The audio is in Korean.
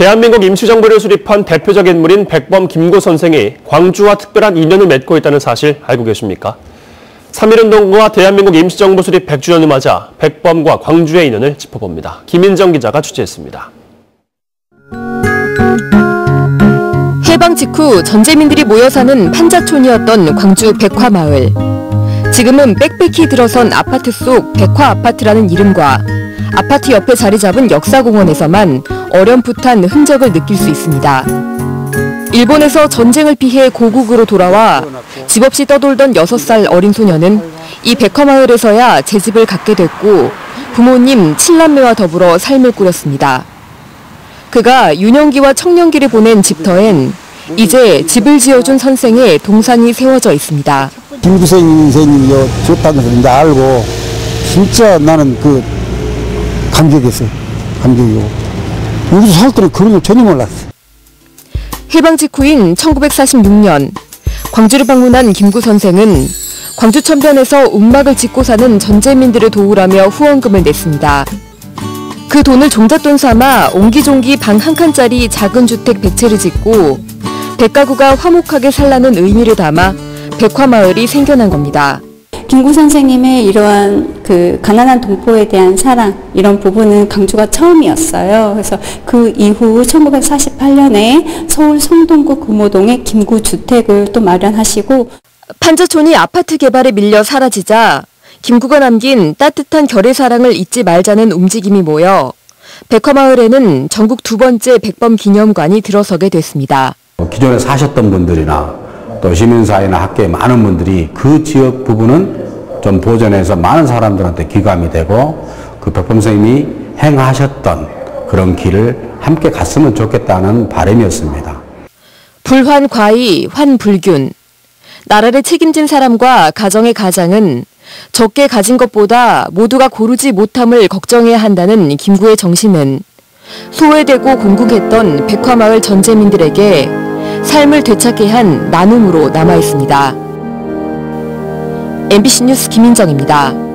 대한민국 임시정부를 수립한 대표적 인물인 백범 김구 선생이 광주와 특별한 인연을 맺고 있다는 사실 알고 계십니까? 3.1운동과 대한민국 임시정부 수립 100주년을 맞아 백범과 광주의 인연을 짚어봅니다. 김인정 기자가 취재했습니다. 해방 직후 전재민들이 모여 사는 판자촌이었던 광주 백화마을. 지금은 빽빽히 들어선 아파트 속 백화아파트라는 이름과 아파트 옆에 자리 잡은 역사공원에서만 어렴풋한 흔적을 느낄 수 있습니다. 일본에서 전쟁을 피해 고국으로 돌아와 집 없이 떠돌던 6살 어린 소녀는 이 백화마을에서야 제 집을 갖게 됐고 부모님, 칠남매와 더불어 삶을 꾸렸습니다. 그가 유년기와 청년기를 보낸 집터엔 이제 집을 지어준 선생의 동상이 세워져 있습니다. 김구생 선생님이 좋다는 걸 이제 알고 진짜 나는 그 감격했어요. 감격이고. 여기서 살 때는 그런 걸 전혀 몰랐어. 해방 직후인 1946년 광주를 방문한 김구 선생은 광주 천변에서 움막을 짓고 사는 전재민들을 도우라며 후원금을 냈습니다. 그 돈을 종잣돈 삼아 옹기종기 방 한 칸짜리 작은 주택 100채를 짓고 백가구가 화목하게 살라는 의미를 담아 백화마을이 생겨난 겁니다. 김구 선생님의 이러한 그 가난한 동포에 대한 사랑 이런 부분은 강주가 처음이었어요. 그래서 그 이후 1948년에 서울 성동구 금호동에 김구 주택을 또 마련하시고 판자촌이 아파트 개발에 밀려 사라지자 김구가 남긴 따뜻한 결의 사랑을 잊지 말자는 움직임이 모여 백화마을에는 전국 두 번째 백범 기념관이 들어서게 됐습니다. 기존에 사셨던 분들이나 또 시민사회나 학계의 많은 분들이 그 지역 부분은 좀 보존해서 많은 사람들한테 기감이 되고 그 백범 선생님이 행하셨던 그런 길을 함께 갔으면 좋겠다는 바람이었습니다. 불환 과이 환불균. 나라를 책임진 사람과 가정의 가장은 적게 가진 것보다 모두가 고르지 못함을 걱정해야 한다는 김구의 정신은 소외되고 공국했던 백화마을 전재민들에게 삶을 되찾게 한 나눔으로 남아 있습니다. MBC 뉴스 김인정입니다.